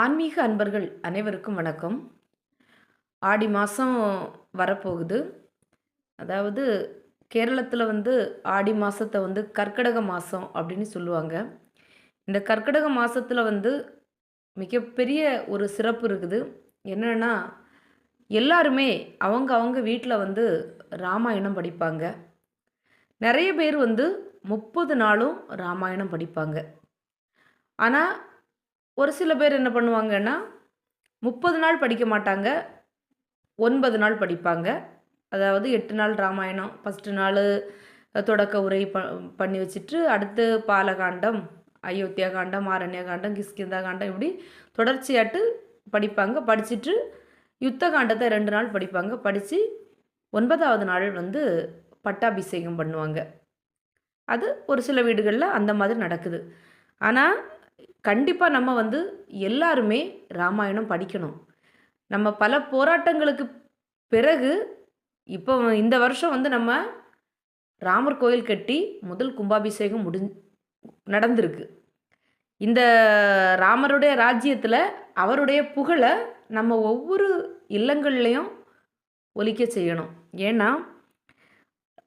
ஆன்மீக அன்பர்கள் அனைவருக்கும் வணக்கம். ஆடி மாதம் வரப்போகுது. அதாவது கேரளத்தில் வந்து ஆடி மாதத்தை வந்து கர்க்கடக மாதம் அப்படின்னு சொல்லுவாங்க. இந்த கர்க்கடக மாதத்தில் வந்து மிகப்பெரிய ஒரு சிறப்பு இருக்குது. என்னென்னா எல்லாருமே அவங்க அவங்க வீட்டில் வந்து ராமாயணம் படிப்பாங்க. நிறைய பேர் வந்து முப்பது நாளும் ராமாயணம் படிப்பாங்க. ஆனால் ஒரு சில பேர் என்ன பண்ணுவாங்கன்னா முப்பது நாள் படிக்க மாட்டாங்க ஒன்பது நாள் படிப்பாங்க. அதாவது எட்டு நாள் ராமாயணம் ஃபஸ்ட்டு நாள் தொடக்க உரை ப பண்ணி வச்சுட்டு அடுத்து பாலகாண்டம் அயோத்தியா காண்டம் ஆரண்ய காண்டம் கிஸ்கிந்தா காண்டம் இப்படி தொடர்ச்சியாட்டு படிப்பாங்க. படிச்சுட்டு யுத்த காண்டத்தை ரெண்டு நாள் படிப்பாங்க. படித்து ஒன்பதாவது நாள் வந்து பட்டாபிஷேகம் பண்ணுவாங்க. அது ஒரு சில வீடுகளில் அந்த மாதிரி நடக்குது. ஆனால் கண்டிப்பாக நம்ம வந்து எல்லாருமே ராமாயணம் படிக்கணும். நம்ம பல போராட்டங்களுக்கு பிறகு இப்போ இந்த வருஷம் வந்து நம்ம ராமர் கோயில் கட்டி முதல் கும்பாபிஷேகம் முடிஞ் நடந்திருக்கு. இந்த ராமருடைய ராஜ்யத்தில் அவருடைய புகழை நம்ம ஒவ்வொரு இல்லங்கள்லேயும் ஒலிக்க செய்யணும். ஏன்னா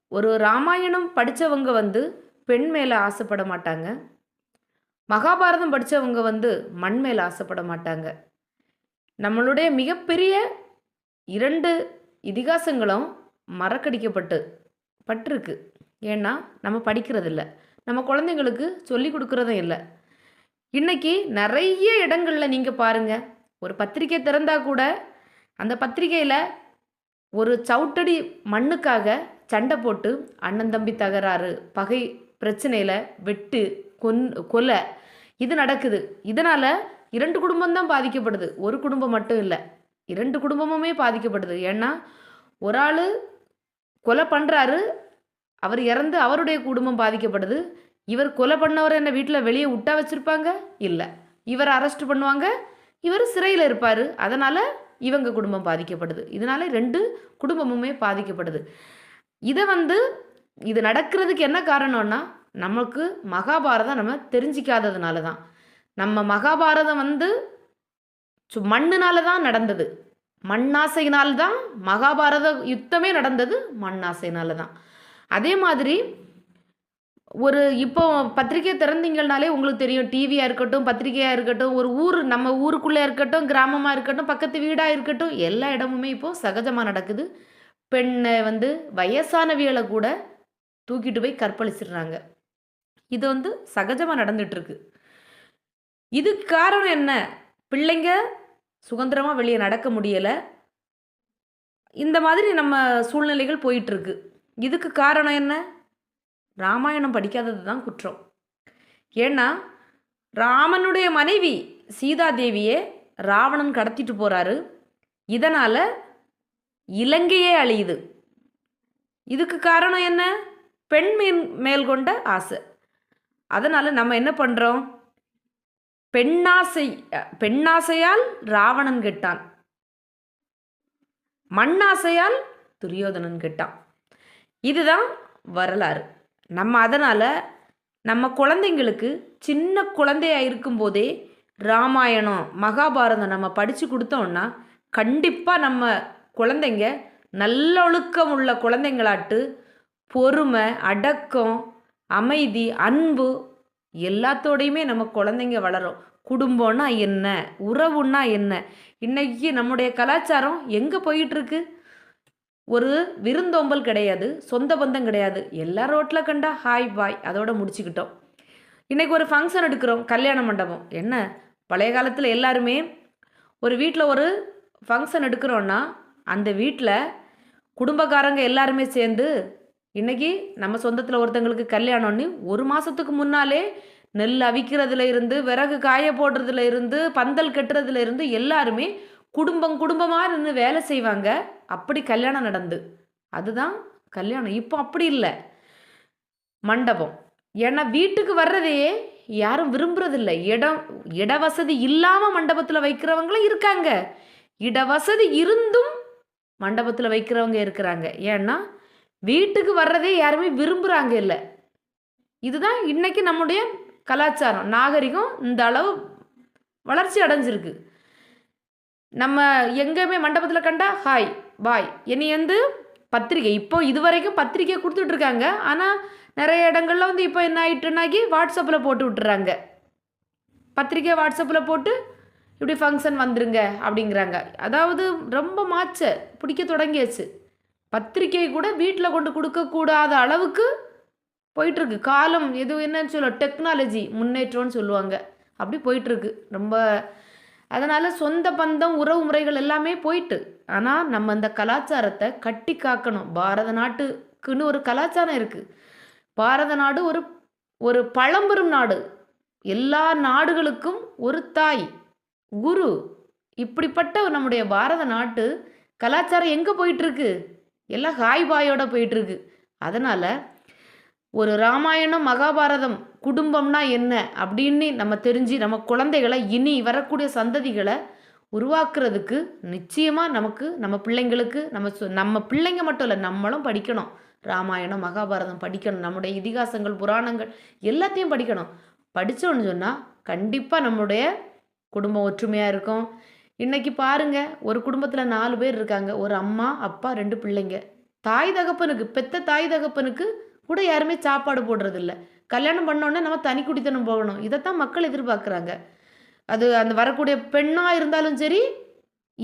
ஒரு ராமாயணம் படித்தவங்க வந்து பெண் மேலே ஆசைப்பட மாட்டாங்க. மகாபாரதம் படித்தவங்க வந்து மண் மேலே ஆசைப்பட மாட்டாங்க. நம்மளுடைய மிகப்பெரிய இரண்டு இதிகாசங்களும் மறக்கடிக்கப்பட்டு பட்டிருக்கு. ஏன்னா நம்ம படிக்கிறதில்ல. நம்ம குழந்தைங்களுக்கு சொல்லி கொடுக்குறதும் இல்லை. இன்றைக்கி நிறைய இடங்களில் நீங்கள் பாருங்கள் ஒரு பத்திரிக்கை திறந்தால் கூட அந்த பத்திரிக்கையில் ஒரு சவுட்டடி மண்ணுக்காக சண்டை போட்டு அண்ணன் தம்பி தகராறு பகை பிரச்சனையில் வெட்டு கொன் கொலை. இது நடக்குது. இதனால் இரண்டு குடும்பம் தான் பாதிக்கப்படுது. ஒரு குடும்பம் மட்டும் இல்லை. இரண்டு குடும்பமுமே பாதிக்கப்படுது. ஏன்னா ஒரு ஆள் கொலை பண்ணுறாரு அவர் இறந்து அவருடைய குடும்பம் பாதிக்கப்படுது. இவர் கொலை பண்ணவர் என்ன வீட்டில் வெளியே விட்டா வச்சுருப்பாங்க? இல்லை. இவர் அரெஸ்ட் பண்ணுவாங்க. இவர் சிறையில் இருப்பார். அதனால் இவங்க குடும்பம் பாதிக்கப்படுது. இதனால் ரெண்டு குடும்பமுமே பாதிக்கப்படுது. இதை வந்து இது நடக்கிறதுக்கு என்ன காரணம்னா நமக்கு மகாபாரதம் நம்ம தெரிஞ்சிக்காததுனால தான். நம்ம மகாபாரதம் வந்து சு மண்ணுனால தான் நடந்தது. மண்ணாசையினால் தான் மகாபாரத யுத்தமே நடந்தது மண்ணாசையினால தான். அதே மாதிரி ஒரு இப்போ பத்திரிக்கை திறந்தீங்கனாலே உங்களுக்கு தெரியும் டிவியாக இருக்கட்டும் பத்திரிக்கையாக இருக்கட்டும் ஒரு ஊர் நம்ம ஊருக்குள்ளே இருக்கட்டும் கிராமமாக இருக்கட்டும் பக்கத்து வீடாக இருக்கட்டும் எல்லா இடமுமே இப்போது சகஜமாக நடக்குது. பெண்ணை வந்து வயசானவியலை கூட தூக்கிட்டு போய் கற்பழிச்சிடுறாங்க. இது வந்து சகஜமாக நடந்துட்டுருக்கு. இதுக்கு காரணம் என்ன? பிள்ளைங்க சுதந்திரமாக வெளியே நடக்க முடியலை. இந்த மாதிரி நம்ம சூழ்நிலைகள் போயிட்டுருக்கு. இதுக்கு காரணம் என்ன? ராமாயணம் படிக்காதது தான் குற்றம். ஏன்னா ராமனுடைய மனைவி சீதாதேவியே ராவணன் கடத்திட்டு போகிறாரு இதனால் இலங்கையே அழியுது. இதுக்கு காரணம் என்ன? பெண் மேல் மேல் கொண்ட ஆசை. அதனால் நம்ம என்ன பண்ணுறோம் பெண்ணாசை பெண்ணாசையால் ராவணன் கெட்டான். மண்ணாசையால் துரியோதனன் கெட்டான். இதுதான் வரலாறு. நம்ம அதனால் நம்ம குழந்தைங்களுக்கு சின்ன குழந்தையாக இருக்கும்போதே ராமாயணம் மகாபாரதம் நம்ம படித்து கொடுத்தோம்னா கண்டிப்பாக நம்ம குழந்தைங்க நல்லொழுக்கம் உள்ள குழந்தைங்களாட்டு பொறுமை அடக்கம் அமைதி அன்பு எல்லாத்தோடையுமே நம்ம குழந்தைங்க வளரும். குடும்பம்னா என்ன? உறவுன்னா என்ன? இன்னைக்கு நம்முடைய கலாச்சாரம் எங்கே போயிட்டுருக்கு? ஒரு விருந்தோம்பல் கிடையாது சொந்த பந்தம் கிடையாது. எல்லா ரோட்டில் கண்டா ஹாய் பாய் அதோட முடிச்சுக்கிட்டோம். இன்றைக்கி ஒரு ஃபங்க்ஷன் எடுக்கிறோம் கல்யாண மண்டபம். என்ன? பழைய காலத்தில் எல்லாருமே ஒரு வீட்டில் ஒரு ஃபங்க்ஷன் எடுக்கிறோன்னா அந்த வீட்டில் குடும்பக்காரங்க எல்லாருமே சேர்ந்து இன்றைக்கி நம்ம சொந்தத்தில் ஒருத்தங்களுக்கு கல்யாணம்னு ஒரு மாதத்துக்கு முன்னாலே நெல் அவிக்கிறதுல இருந்து விறகு காய போடுறதுல இருந்து பந்தல் கட்டுறதுல இருந்து எல்லாருமே குடும்பம் குடும்பமாக நின்று வேலை செய்வாங்க. அப்படி கல்யாணம் நடந்து. அதுதான் கல்யாணம். இப்போ அப்படி இல்லை. மண்டபம். ஏன்னா வீட்டுக்கு வர்றதையே யாரும் விரும்புறதில்ல. இடம் இட வசதி இல்லாமல் மண்டபத்தில் வைக்கிறவங்களும் இருக்காங்க. இட வசதி இருந்தும் மண்டபத்தில் வைக்கிறவங்க இருக்கிறாங்க. ஏன்னா வீட்டுக்கு வர்றதே யாருமே விரும்புகிறாங்க இல்லை. இதுதான் இன்றைக்கி நம்முடைய கலாச்சாரம். நாகரிகம் இந்த அளவு வளர்ச்சி அடைஞ்சிருக்கு. நம்ம எங்கேயுமே மண்டபத்தில் கண்டா ஹாய் பாய் இனி வந்து பத்திரிக்கை இப்போ இது வரைக்கும் பத்திரிக்கை கொடுத்துட்ருக்காங்க. ஆனால் நிறைய இடங்கள்ல வந்து இப்போ என்ன ஆகிட்டுனாக்கி வாட்ஸ்அப்பில் போட்டு விட்டுறாங்க. பத்திரிக்கை வாட்ஸ்அப்பில் போட்டு இப்படி ஃபங்க்ஷன் வந்துருங்க. அப்படிங்கிறாங்க. அதாவது ரொம்ப மாச்ச பிடிக்க தொடங்கியாச்சு. பத்திரிக்கை கூட வீட்டில் கொண்டு கொடுக்கக்கூடாத அளவுக்கு போயிட்டுருக்கு. காலம் எது என்னன்னு சொல்ல டெக்னாலஜி முன்னேற்றம்னு சொல்லுவாங்க. அப்படி போயிட்டுருக்கு. ரொம்ப அதனால் சொந்த பந்தம் உறவு முறைகள் எல்லாமே போயிட்டு. ஆனால் நம்ம அந்த கலாச்சாரத்தை கட்டி காக்கணும். பாரத நாட்டுக்குன்னு ஒரு கலாச்சாரம் இருக்குது பாரத நாடு ஒரு ஒரு பழம்பெரும் நாடு. எல்லா நாடுகளுக்கும் ஒரு தாய் குரு. இப்படிப்பட்ட நம்முடைய பாரத நாட்டு கலாச்சாரம் எங்கே போயிட்டுருக்கு? எல்லாம் ஹாய் பாயோட போயிட்டுருக்கு. அதனால் ஒரு ராமாயணம் மகாபாரதம் குடும்பம்னா என்ன அப்படின்னு நம்ம தெரிஞ்சு நம்ம குழந்தைகளை இனி வரக்கூடிய சந்ததிகளை உருவாக்குறதுக்கு நிச்சயமாக நமக்கு நம்ம பிள்ளைங்களுக்கு நம்ம சொ நம்ம பிள்ளைங்க மட்டும் இல்லை நம்மளும் படிக்கணும். ராமாயணம் மகாபாரதம் படிக்கணும். நம்முடைய இதிகாசங்கள் புராணங்கள் எல்லாத்தையும் படிக்கணும். படித்தோன்னு சொன்னால் கண்டிப்பாக நம்முடைய குடும்பம் ஒற்றுமையாக இருக்கும். இன்றைக்கி பாருங்கள் ஒரு குடும்பத்தில் நாலு பேர் இருக்காங்க. ஒரு அம்மா அப்பா ரெண்டு பிள்ளைங்க. தாய் தகப்பனுக்கு பெத்த தாய் தகப்பனுக்கு கூட யாருமே சாப்பாடு போடுறதில்ல. கல்யாணம் பண்ணோன்னே நம்ம தனி குடித்தனம் போகணும். இதைத்தான் மக்கள் எதிர்பார்க்குறாங்க. அது அந்த வரக்கூடிய பெண்ணாக இருந்தாலும் சரி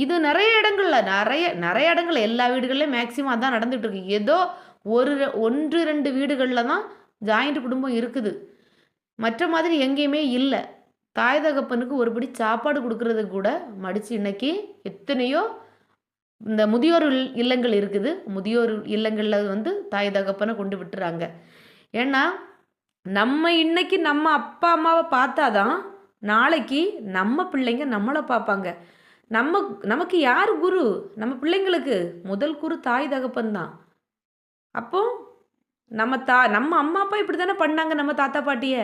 இது நிறைய இடங்களில் நிறைய நிறைய இடங்கள்ல எல்லா வீடுகள்லையும் மேக்சிமம் அதான் நடந்துகிட்டு இருக்கு ஏதோ ஒரு ஒன்று ரெண்டு வீடுகளில் தான் ஜாயிண்ட் குடும்பம் இருக்குது. மற்ற மாதிரி எங்கேயுமே இல்லை. தாய் தகப்பனுக்கு ஒருபடி சாப்பாடு கொடுக்கறது கூட மடித்து இன்னைக்கு எத்தனையோ இந்த முதியோர் இல்- இல்லங்கள் இருக்குது. முதியோர் இல்லங்களில் வந்து தாய் தகப்பனை கொண்டு விட்டுறாங்க. ஏன்னா நம்ம இன்னைக்கு நம்ம அப்பா அம்மாவை பார்த்தாதான் நாளைக்கு நம்ம பிள்ளைங்க நம்மளை பார்ப்பாங்க. நம்ம நமக்கு யார் குரு? நம்ம பிள்ளைங்களுக்கு முதல் குரு தாய் தகப்பன் தான். அப்போ நம்ம தா நம்ம அம்மா அப்பா இப்படி தானே பண்ணாங்க நம்ம தாத்தா பாட்டியை?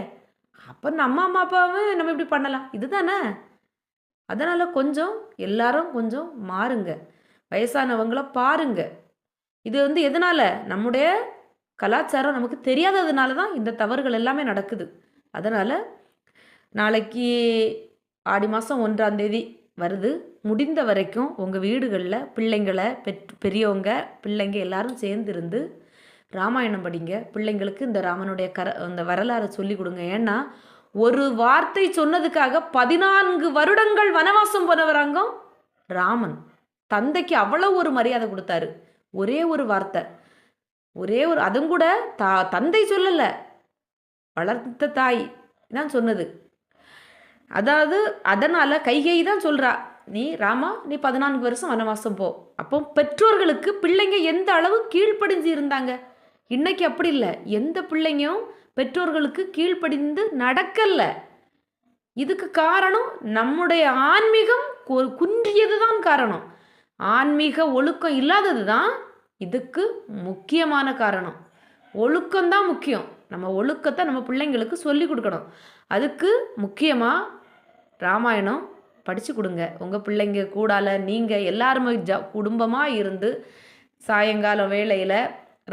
அப்போ நம்ம அம்மா அப்பாவை நம்ம இப்படி பண்ணலாம். இதுதானே? அதனால் கொஞ்சம் எல்லாரும் கொஞ்சம் மாறுங்க. வயசானவங்கள பாருங்க. இது வந்து எதனால்? நம்முடைய கலாச்சாரம் நமக்கு தெரியாததுனால தான் இந்த தவறுகள் எல்லாமே நடக்குது. அதனால் நாளைக்கு ஆடி மாதம் ஒன்றாம் தேதி வருது. முடிந்த வரைக்கும் உங்கள் வீடுகளில் பிள்ளைங்களை பெற் பெரியவங்க பிள்ளைங்க எல்லாரும் சேர்ந்து இருந்து ராமாயணம் படிங்க. பிள்ளைங்களுக்கு இந்த ராமனுடைய கர இந்த வரலாறை சொல்லி கொடுங்க. ஏன்னா ஒரு வார்த்தை சொன்னதுக்காக பதினான்கு வருடங்கள் வனவாசம் போனவராங்க ராமன். தந்தைக்கு அவ்வளோ ஒரு மரியாதை கொடுத்தாரு. ஒரே ஒரு வார்த்தை. ஒரே ஒரு அதுவும் கூட தா தந்தை சொல்லலை. வளர்த்த தாய் தான் சொன்னது. அதாவது அதனால் கைகை தான் சொல்கிறா நீ ராமா நீ பதினான்கு வருஷம் வனவாசம் போ. அப்போ பெற்றோர்களுக்கு பிள்ளைங்க எந்த அளவு கீழ்ப்படிஞ்சு இருந்தாங்க? இன்னைக்கு அப்படி இல்லை. எந்த பிள்ளைங்களும் பெற்றோர்களுக்கு கீழ்ப்படிந்து நடக்கல இதுக்கு காரணம் நம்முடைய ஆன்மீகம் குன்றியது தான் காரணம். ஆன்மீக ஒழுக்கம் இல்லாதது தான் இதுக்கு முக்கியமான காரணம். ஒழுக்கம்தான் முக்கியம். நம்ம ஒழுக்கத்தை நம்ம பிள்ளைங்களுக்கு சொல்லி கொடுக்கணும். அதுக்கு முக்கியமாக ராமாயணம் படித்து கொடுங்க. உங்கள் பிள்ளைங்க கூடால நீங்கள் எல்லாருமே ஜ குடும்பமாக இருந்து சாயங்கால வேளையில்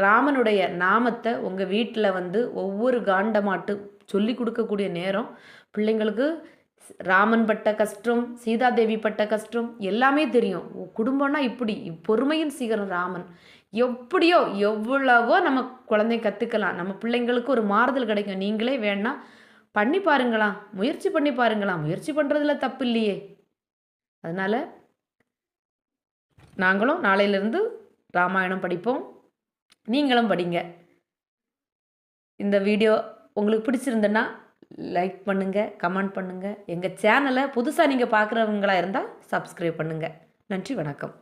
ராமனுடைய நாமத்தை உங்கள் வீட்டில் வந்து ஒவ்வொரு காண்டமாட்டு சொல்லி கொடுக்கக்கூடிய நேரம். பிள்ளைங்களுக்கு ராமன் பட்ட கஷ்டம் சீதாதேவி பட்ட கஷ்டம் எல்லாமே தெரியும். குடும்பம்னா இப்படி பொறுமையின் சீக்கிரம் ராமன். எப்படியோ எவ்வளவோ நம்ம குழந்தை கற்றுக்கலாம் நம்ம பிள்ளைங்களுக்கு ஒரு மாறுதல் கிடைக்கும். நீங்களே வேணா பண்ணி பாருங்களாம். முயற்சி பண்ணி பாருங்களாம். முயற்சி பண்ணுறதுல தப்பு இல்லையே அதனால் நாங்களும் நாளையிலேருந்து ராமாயணம் படிப்போம். நீங்களும் படிங்க. இந்த வீடியோ உங்களுக்கு பிடிச்சிருந்துன்னா லைக் பண்ணுங்கள் கமெண்ட் பண்ணுங்கள் எங்கள் சேனலை புதுசாக நீங்கள் பார்க்குறவங்களாக இருந்தால் சப்ஸ்கிரைப் பண்ணுங்கள் நன்றி வணக்கம்.